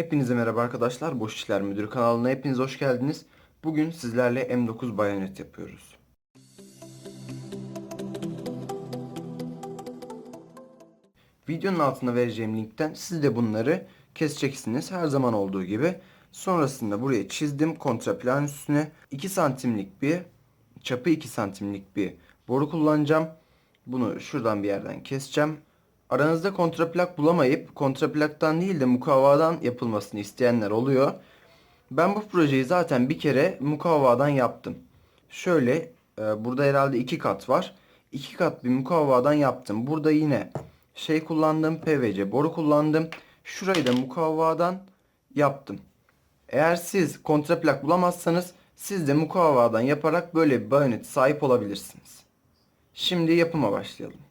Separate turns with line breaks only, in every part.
Hepinize merhaba arkadaşlar. Boş İşler Müdürü kanalına hepiniz hoş geldiniz. Bugün sizlerle M9 bayonet yapıyoruz. Videonun altına vereceğim linkten siz de bunları keseceksiniz her zaman olduğu gibi. Sonrasında buraya çizdim kontraplan üstüne 2 santimlik bir çapı 2 santimlik bir boru kullanacağım. Bunu şuradan bir yerden keseceğim. Aranızda kontraplak bulamayıp kontraplaktan değil de mukavvadan yapılmasını isteyenler oluyor. Ben bu projeyi zaten bir kere mukavvadan yaptım. Şöyle e, burada herhalde iki kat var. İki kat bir mukavvadan yaptım. Burada yine şey kullandım PVC boru kullandım. Şurayı da mukavvadan yaptım. Eğer siz kontraplak bulamazsanız siz de mukavvadan yaparak böyle bir bayonet sahip olabilirsiniz. Şimdi yapıma başlayalım.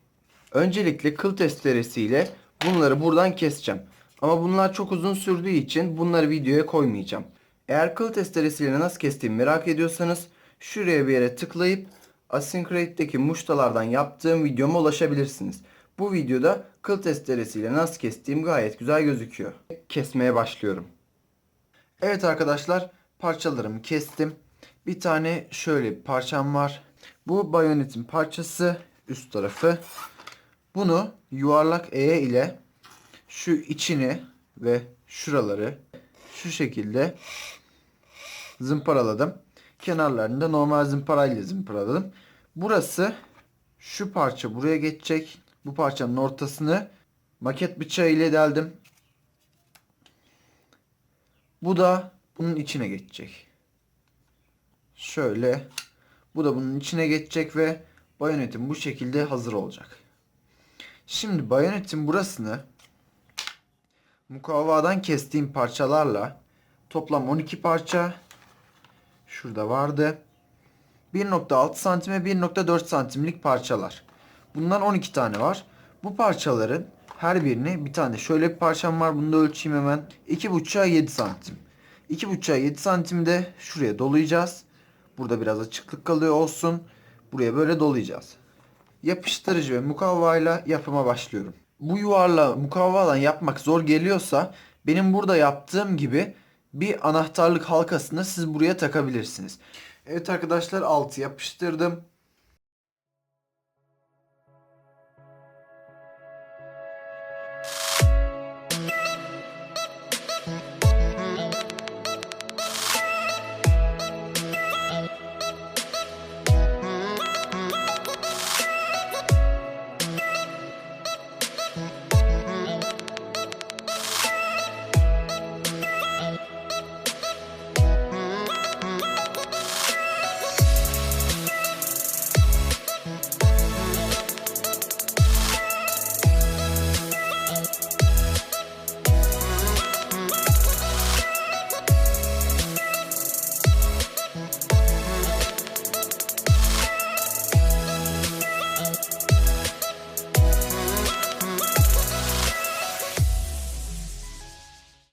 Öncelikle kıl testeresiyle bunları buradan keseceğim. Ama bunlar çok uzun sürdüğü için bunları videoya koymayacağım. Eğer kıl testeresiyle nasıl kestiğimi merak ediyorsanız şuraya bir yere tıklayıp Asyncrate'deki muştalardan yaptığım videoma ulaşabilirsiniz. Bu videoda kıl testeresiyle nasıl kestiğim gayet güzel gözüküyor. Kesmeye başlıyorum. Evet arkadaşlar parçalarımı kestim. Bir tane şöyle bir parçam var. Bu bayonetin parçası üst tarafı. Bunu yuvarlak E ile şu içini ve şuraları şu şekilde zımparaladım. Kenarlarını da normal zımparayla zımparaladım. Burası şu parça buraya geçecek. Bu parçanın ortasını maket bıçağı ile deldim. Bu da bunun içine geçecek. Şöyle bu da bunun içine geçecek ve bayonetim bu şekilde hazır olacak. Şimdi bayonetin burasını mukavvadan kestiğim parçalarla toplam 12 parça şurada vardı. 1.6 santime 1.4 santimlik parçalar. Bundan 12 tane var. Bu parçaların her birini bir tane şöyle bir parçam var. Bunu da ölçeyim hemen. 2.5'a 7 santim. 2.5'a 7 santimde şuraya dolayacağız. Burada biraz açıklık kalıyor olsun. Buraya böyle dolayacağız yapıştırıcı ve mukavvayla yapıma başlıyorum. Bu yuvarla mukavvadan yapmak zor geliyorsa benim burada yaptığım gibi bir anahtarlık halkasını siz buraya takabilirsiniz. Evet arkadaşlar altı yapıştırdım.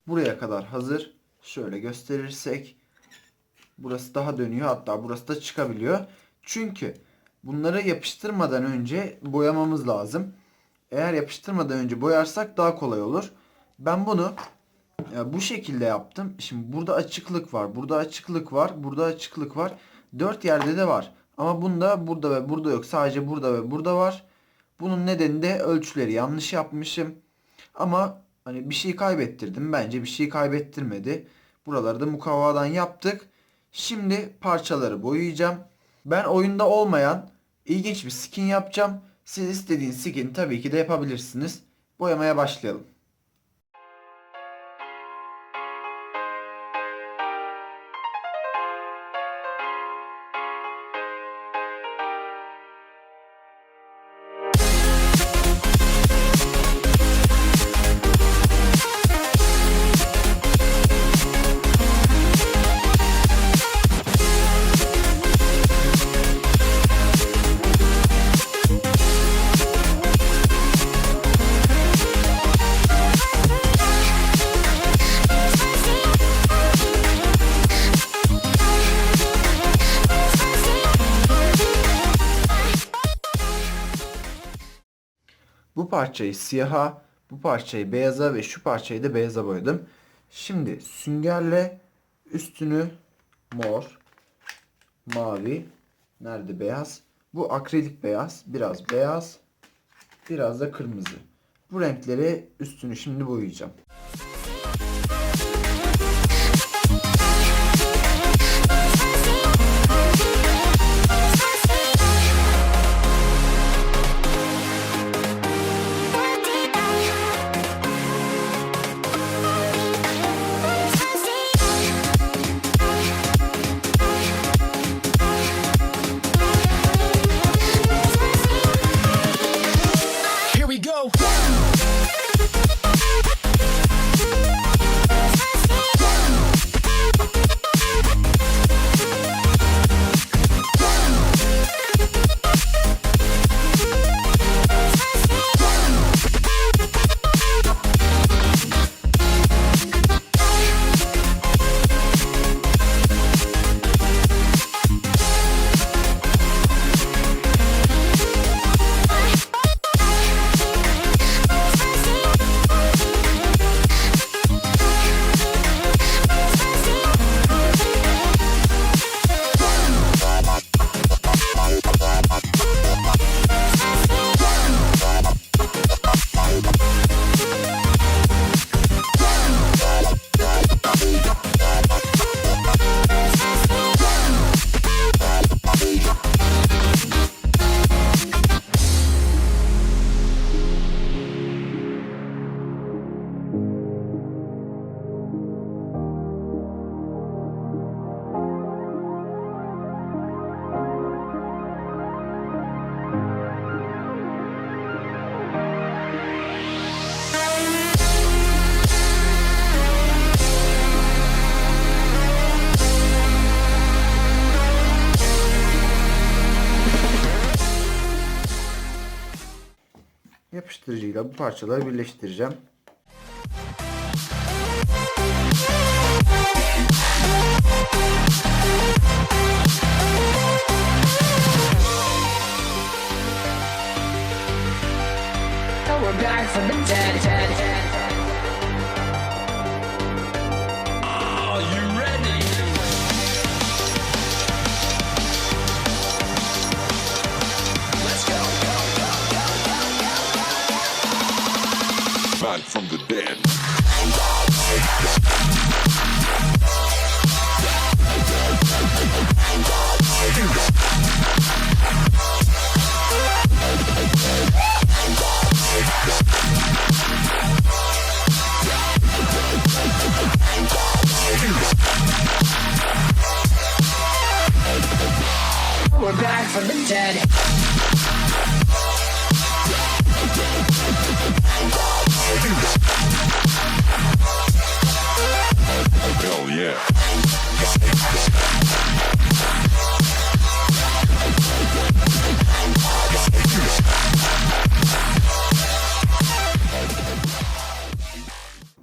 Buraya kadar hazır. Şöyle gösterirsek burası daha dönüyor hatta burası da çıkabiliyor. Çünkü bunları yapıştırmadan önce boyamamız lazım. Eğer yapıştırmadan önce boyarsak daha kolay olur. Ben bunu ya bu şekilde yaptım. Şimdi burada açıklık var. Burada açıklık var. Burada açıklık var. Dört yerde de var. Ama bunda burada ve burada yok. Sadece burada ve burada var. Bunun nedeni de ölçüleri yanlış yapmışım. Ama hani bir şey kaybettirdim. Bence bir şey kaybettirmedi. Buraları da mukavvadan yaptık. Şimdi parçaları boyayacağım. Ben oyunda olmayan ilginç bir skin yapacağım. Siz istediğiniz skin tabii ki de yapabilirsiniz. Boyamaya başlayalım. Parçayı siyaha, bu parçayı beyaza ve şu parçayı da beyaza boyadım. Şimdi süngerle üstünü mor, mavi, nerede beyaz? Bu akrilik beyaz, biraz beyaz, biraz da kırmızı. Bu renkleri üstünü şimdi boyayacağım. Yapıştırıcıyla bu parçaları birleştireceğim.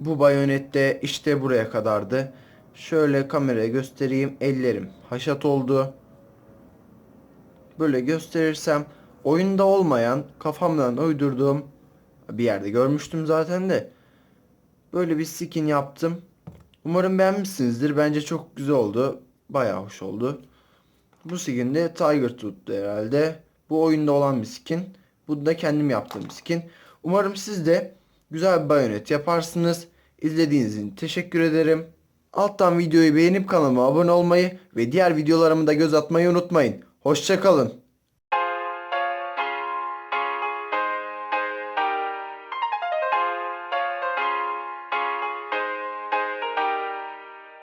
Bu bayonette işte buraya kadardı. Şöyle kameraya göstereyim. Ellerim haşat oldu. Böyle gösterirsem oyunda olmayan kafamdan uydurduğum bir yerde görmüştüm zaten de. Böyle bir skin yaptım. Umarım beğenmişsinizdir. Bence çok güzel oldu. Bayağı hoş oldu. Bu skin de Tiger tuttu herhalde. Bu oyunda olan bir skin. Bu da kendim yaptığım skin. Umarım siz de güzel bir bayonet yaparsınız. İzlediğiniz için teşekkür ederim. Alttan videoyu beğenip kanalıma abone olmayı ve diğer videolarımı da göz atmayı unutmayın. Hoşçakalın.